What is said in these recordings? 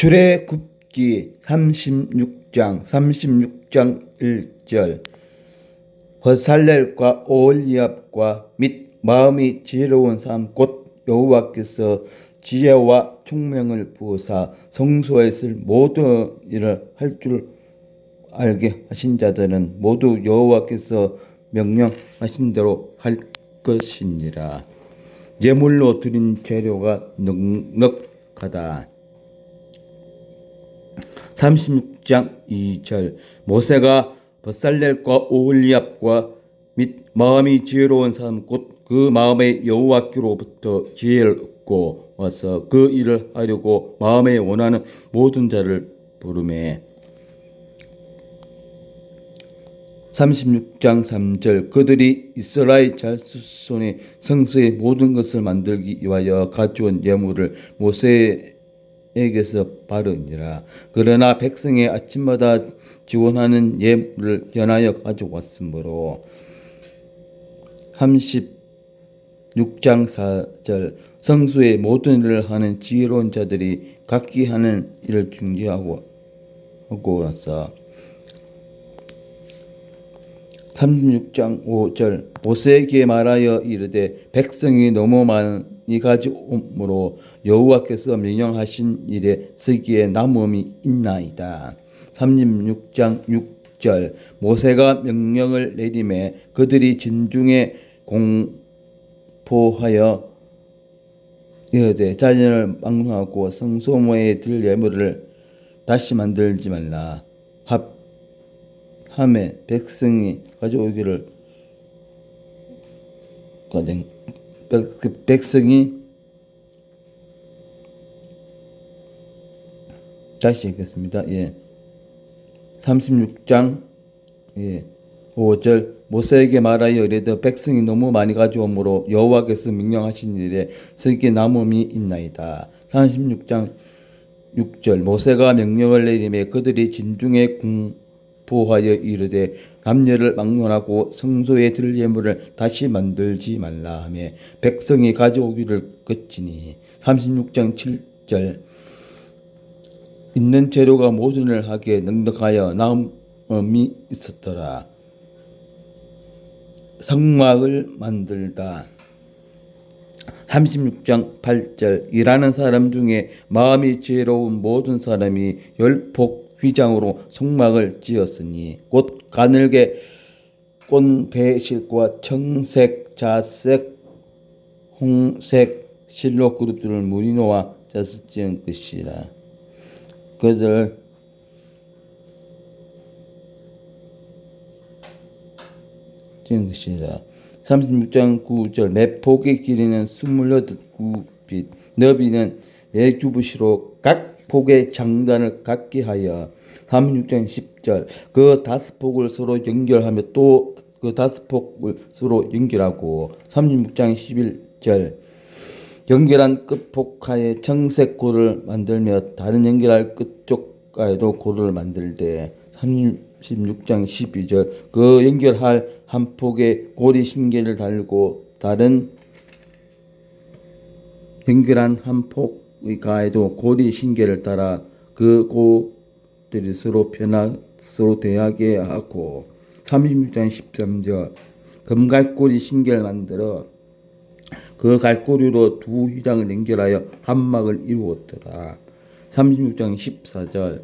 출애굽기 36장 36장 1절 버살렐과 오올리압과 및 마음이 지혜로운 사람 곧 여호와께서 지혜와 총명을 부어사 성소에 쓸 모든 일을 할 줄 알게 하신 자들은 모두 여호와께서 명령하신 대로 할 것이니라. 예물로 드린 재료가 넉넉하다. 36장 2절. 모세가 버살렐과 오홀리압과 및 마음이 지혜로운 사람 곧 그 마음에 여호와께로부터 지혜를 얻고 와서 그 일을 하려고 마음에 원하는 모든 자를 부르매. 36장 3절. 그들이 이스라엘 자손의 성서의 모든 것을 만들기 위하여 가져온 예물을 모세 에게서 바르니라. 그러나 백성의 아침마다 지원하는 예물을 연하여 가져왔으므로 36장 4절 성수의 모든 일을 하는 지혜로운 자들이 각기 하는 일을 중지하고 하고 나서 36장 5절 모세에게 말하여 이르되 백성이 너무 많이 가져옴으로 여호와께서 명령하신 일에 서기에 남음이 있나이다. 36장 6절 모세가 명령을 내림에 그들이 진중에 공포하여 이르되 자연을 막론하고 성소모에 들 예물을 다시 만들지 말라. 합 함에 백성이 가져오기를 가정 그 백성이 다시 읽겠습니다. 예. 36장 예. 5절 모세에게 말하여 이르되 백성이 너무 많이 가져오므로 여호와께서 명령하신 일에 서기에 남음이 있나이다. 36장 6절 모세가 명령을 내림에 그들이 진중에 공포하여 이르되 남녀를 막론하고 성소에 들 예물을 다시 만들지 말라 하며 백성이 가져오기를 그치니 36장 7절 있는 재료가 모든을 하게 넉넉하여 남음이 있었더라. 성막을 만들다. 36장 8절 일하는 사람 중에 마음이 지혜로운 모든 사람이 열폭 휘장으로 성막을 지었으니 곧 가늘게 꼰 배실과 청색, 자색, 홍색 실로 그룹들을 무리노와 짜서 지은 것이라. 그들 지은 것이라. 36장 9절 매 폭의 길이는 28구빗 너비는 4규빗으로 각 폭의 장단을 갖게 하여 36장 10절 그 다섯 폭을 서로 연결하며 또 그 다섯 폭을 서로 연결하고 36장 11절 연결한 끝폭하에 청색 고를 만들며 다른 연결할 끝쪽가에도 고를 만들되 36장 12절 그 연결할 한 폭에 고리 신계를 달고 다른 연결한 한 폭의 가에도 고리 신계를 따라 그 고들이 서로 변화 서로 대하게 하고 36장 13절 금갈고리 신계를 만들어 그 갈고리로 두 휘장을 연결하여 한막을 이루었더라. 36장 14절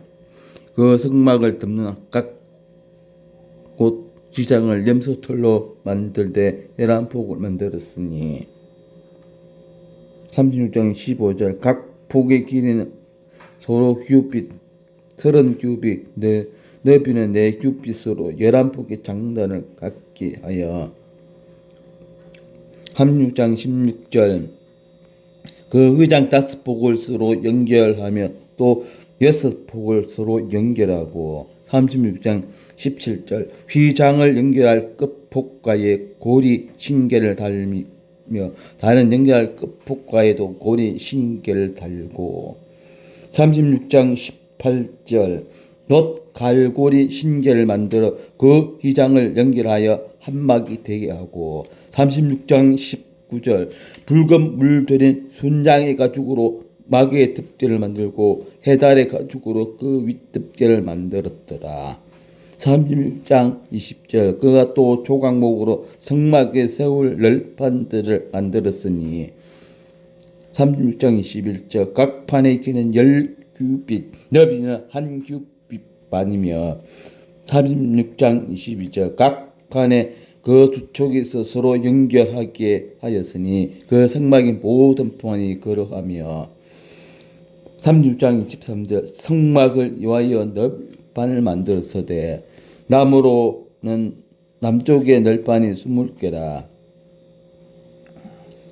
그 성막을 덮는 각곳 휘장을 염소털로 만들되 열한 폭을 만들었으니 36장 15절 각 폭의 길이는 서로 규빗 서른 규빗 네, 넓이는 네 규빗으로 열한 폭의 장단을 갖게 하여. 36장 16절 그 의장 다섯 폭을 서로 연결하며 또 여섯 폭을 서로 연결하고. 36장 17절 휘장을 연결할 끝폭과에 고리 신계를 달 며 다른 연결할 끝폭과에도 고리 신계를 달고 36장 18절 놋 갈고리 신계를 만들어 그 휘장을 연결하여 한막이 되게 하고 36장 19절 붉은 물들인 순장의 가죽으로 마귀의 덮개를 만들고 해달의 가죽으로 그 윗덮개를 만들었더라. 36장 20절 그가 또 조각목으로 성막에 세울 널판들을 만들었으니. 36장 21절 각 판에 있기는 열 규빗 너비는 한 규빗 반이며. 36장 22절 각 판에 그두 촉에서 서로 연결하게 하였으니 그 성막의 모든 판이 그러하며. 36장 23절 성막을 위하여 널판을 만들었으되 나무로는 남쪽에 널판이 20개라.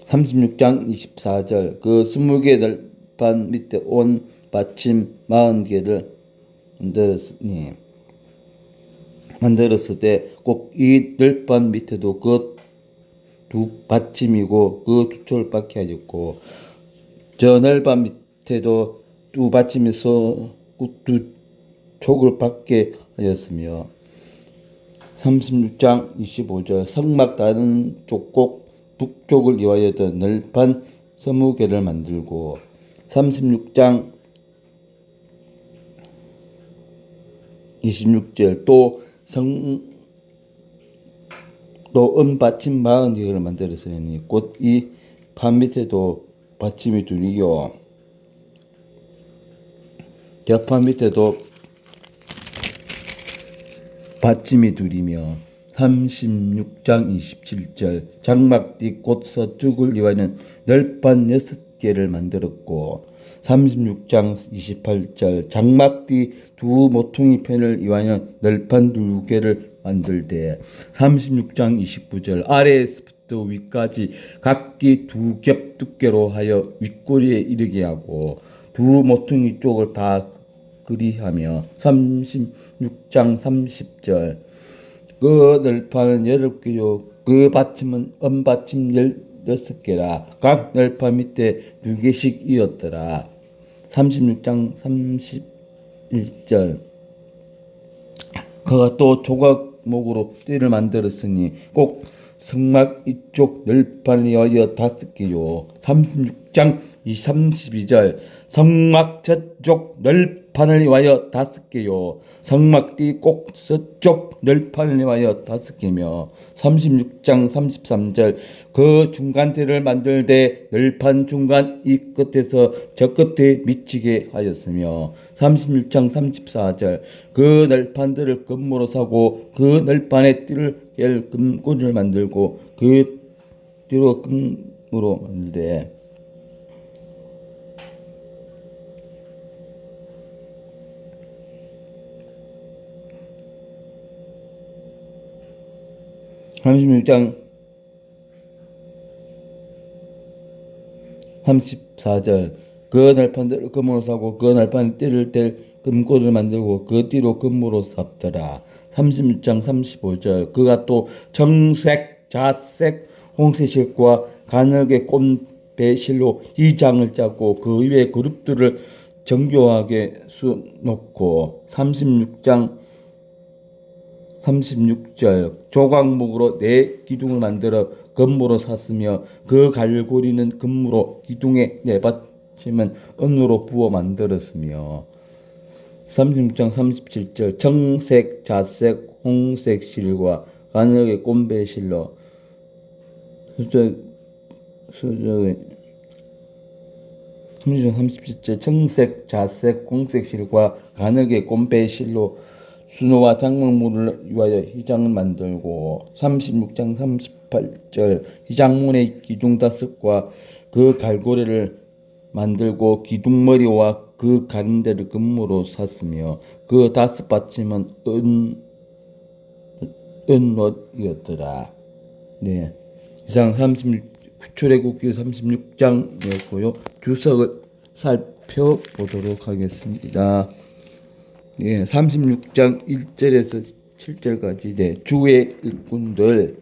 36장 24절. 그 20개 널판 밑에 온 받침 40개를 만들었으니 만들었을 때 꼭 이 널판 밑에도 그 두 받침이고 그두 촉을 받게 하였고 저 널판 밑에도 두 받침에서 두 촉을 받게 하였으며 36장 25절 성막 다른 쪽꼭 북쪽을 이하여던 널판 서무 개를 만들고 36장 26절 또 성 또 은받침 마흔 개를 만들었으니 곧 이 판 밑에도 받침이 둘이요. 겹판 밑에도 받침이 둘이며 36장 27절 장막뒤 곧 서쪽을 이와는 널판 여섯 개를 만들었고 36장 28절 장막뒤 두 모퉁이 편을 이와는 널판 두 개를 만들되 36장 29절 아래에서부터 위까지 각기 두 겹 두께로 하여 윗꼬리에 이르게 하고 두 모퉁이 쪽을 다 그리하며 36장 30절. 그 널판은 여덟 개요. 그 받침은 은받침 열여섯 개라. 각 널판 밑에 두 개씩 이었더라. 36장 31절. 그가 또 조각목으로 띠를 만들었으니 꼭 성막 이쪽 널판을 위하여 다섯 개요. 36장 32절. 성막 저쪽 널판을 위하여 다섯 개요. 성막 뒤꼭 서쪽 널판을 위하여 다섯 개며 36장 33절. 그 중간대를 만들되 널판 중간 이 끝에서 저 끝에 미치게 하였으며 36장 34절. 그 널판들을 금으로 사고 그 널판에 띠를 깰 금고를 만들고 그 뒤로 금으로 만들되 36장 34절. 그 날판대로 금으로 사고 그 날판 띠를 뗄 금고를 만들고 그 띠로 금으로 삽더라 36장 35절. 그가 또 정색 자색 홍색실과 가늘게 꼰 배실로 이 장을 짜고 그 위에 그룹들을 정교하게 수놓고 36장 36절. 조각목으로 네 기둥을 만들어 금무로 샀으며 그 갈고리는 금무로 기둥에 네 받침은 은으로 부어 만들었으며 36장 37절 정색 자색 홍색 실과 가늘게 꼰배 실로 수저 수저 36장 37절 정색 자색 홍색 실과 가늘게 꼰배 실로 순호와 장막물을 위하여 희장을 만들고 36장 38절 희장문의 기둥 다섯과 그 갈고리를 만들고 기둥머리와 그 가운데를 금으로 샀으며 그 다섯 받침은 은 은옷이었더라. 네. 이상 36 출애굽기 36장이었고요. 주석을 살펴보도록 하겠습니다. 예, 36장 1절에서 7절까지 네, 주의 일꾼들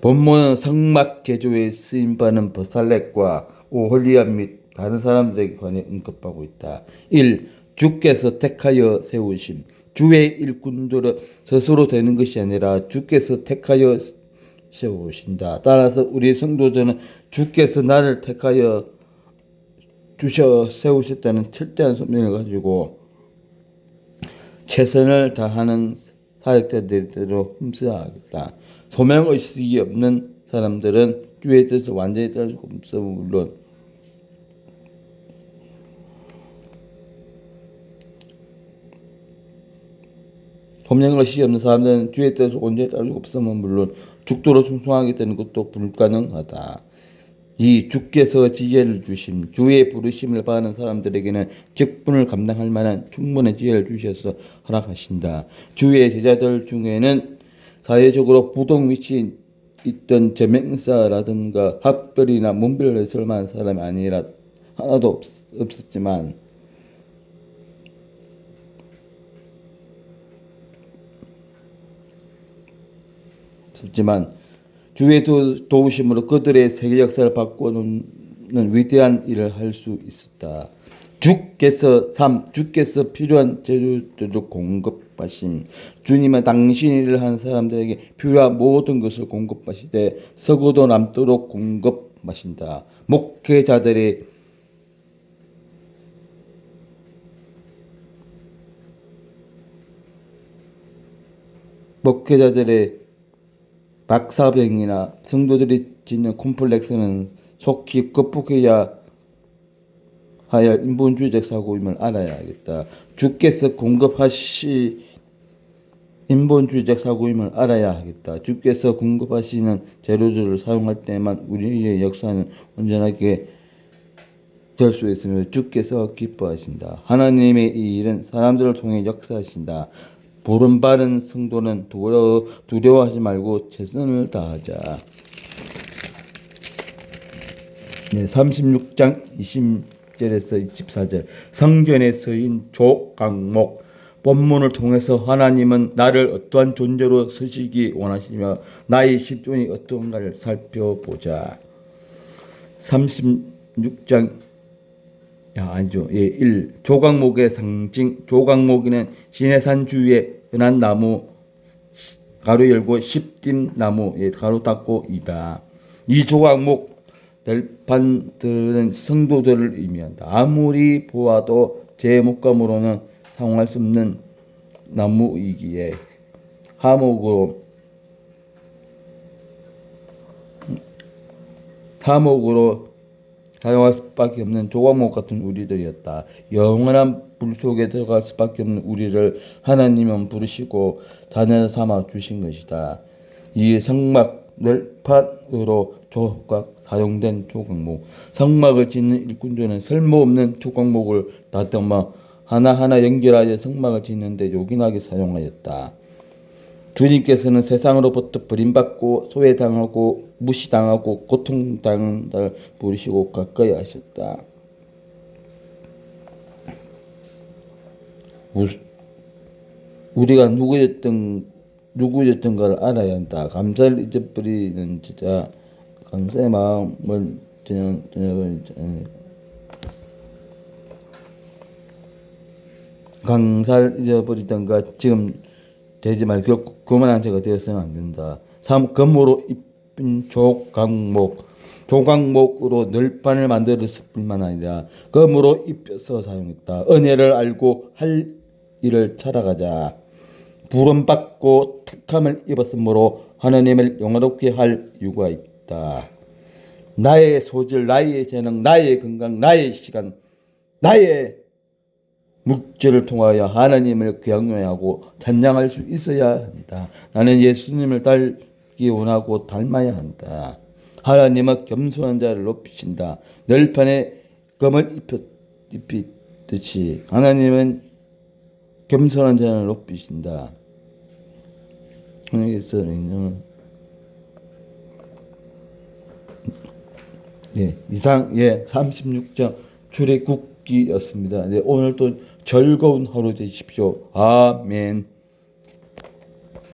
본문은 성막 제조에 쓰임 받는 버살렛과 오홀리암 및 다른 사람들에게 관해 언급하고 있다. 1. 주께서 택하여 세우심 주의 일꾼들은 스스로 되는 것이 아니라 주께서 택하여 세우신다. 따라서 우리 성도들은 주께서 나를 택하여 주셔 세우셨다는 철저한 소명을 가지고 최선을 다하는 사역자들대로 힘써야겠다. 소명 의식이 없는 사람들은 주의 뜻을 완전히 따를 수 없어 물론 소명 의식이 없는 사람들은 주의 뜻을 온전히 따를 수 없으면 물론 죽도록 충성하게 되는 것도 불가능하다. 이 주께서 지혜를 주심 주의 부르심을 받는 사람들에게는 직분을 감당할 만한 충분한 지혜를 주셔서 허락하신다. 주의 제자들 중에는 사회적으로 부동 위치에 있던 제명사라든가 학별이나 문별을 설만한 사람이 아니라 하나도 없, 없었지만 없지만 주의 도- 도우심으로 그들의 세계 역사를 바꾸는 위대한 일을 할 수 있었다. 주께서 삼 주께서 필요한 재료들을 공급하심 주님은 당신 일을 하는 사람들에게 필요한 모든 것을 공급하시되 서구도 남도록 공급하신다. 목회자들의 목회자들의 박사병이나 성도들이 짓는 콤플렉스는 속히 극복해야 하여 인본주의적 사고임을 알아야겠다. 주께서 공급하시 인본주의적 사고임을 알아야 하겠다. 주께서 공급하시는 재료들을 사용할 때만 우리의 역사는 온전하게 될 수 있으며 주께서 기뻐하신다. 하나님의 이 일은 사람들을 통해 역사하신다. 보름 바른 성도는 두려워, 두려워하지 말고 최선을 다하자. 네, 36장 20 절에서 24절 성전에 서인 조강목 본문을 통해서 하나님은 나를 어떠한 존재로 서시기 원하시며 나의 실존이 어떠한가를 살펴보자. 36장 야, 아니죠. 예, 1. 조각목의 상징. 조각목이는 시내산 주위에 흔한 나무, 가로 열고 십딘 나무, 예, 가로 닫고 이다. 이 조각목 넬판들은 성도들을 의미한다. 아무리 보아도 제 목감으로는 상황할 수 없는 나무이기에 하목으로 하목으로 사용할 수밖에 없는 조각목 같은 우리들이었다. 영원한 불 속에 들어갈 수밖에 없는 우리를 하나님은 부르시고 자녀 삼아 주신 것이다. 이 성막 널판으로 조각 사용된 조각목. 성막을 짓는 일꾼들은 쓸모없는 조각목을 다듬어 하나하나 연결하여 성막을 짓는데 요긴하게 사용하였다. 주님께서는 세상으로부터 버림받고 소외당하고 무시당하고 고통당한 자를 부르시고 가까이 하셨다. 우- 우리가 누구였던 누구였던가를 알아야 한다. 감사를 잊어버리는 진 짜 감사의 마음을 저는 저는 강살 잊어버리던가 지금 되지 말 결코 그만한 자가 되어서는 안 된다. 삼 금으로 입힌 조각목 조각목으로 널판을 만들었을 뿐만 아니라 금으로 입혀서 사용했다. 은혜를 알고 할 일을 찾아가자. 부름받고 택함을 입었으므로 하나님을 영화롭게 할 이유가 있다. 나의 소질, 나의 재능, 나의 건강, 나의 시간, 나의 묵지를 통하여 하나님을 경외하고 찬양할 수 있어야 한다. 나는 예수님을 닮기 원하고 닮아야 한다. 하나님은 겸손한 자를 높이신다. 널판에 입혔, 입히듯이 하나님은 겸손한 자를 높이신다. 여기서 인정을 예, 이상 예 36장 출애굽기였습니다. 네, 오늘 또 즐거운 하루 되십시오. 아멘.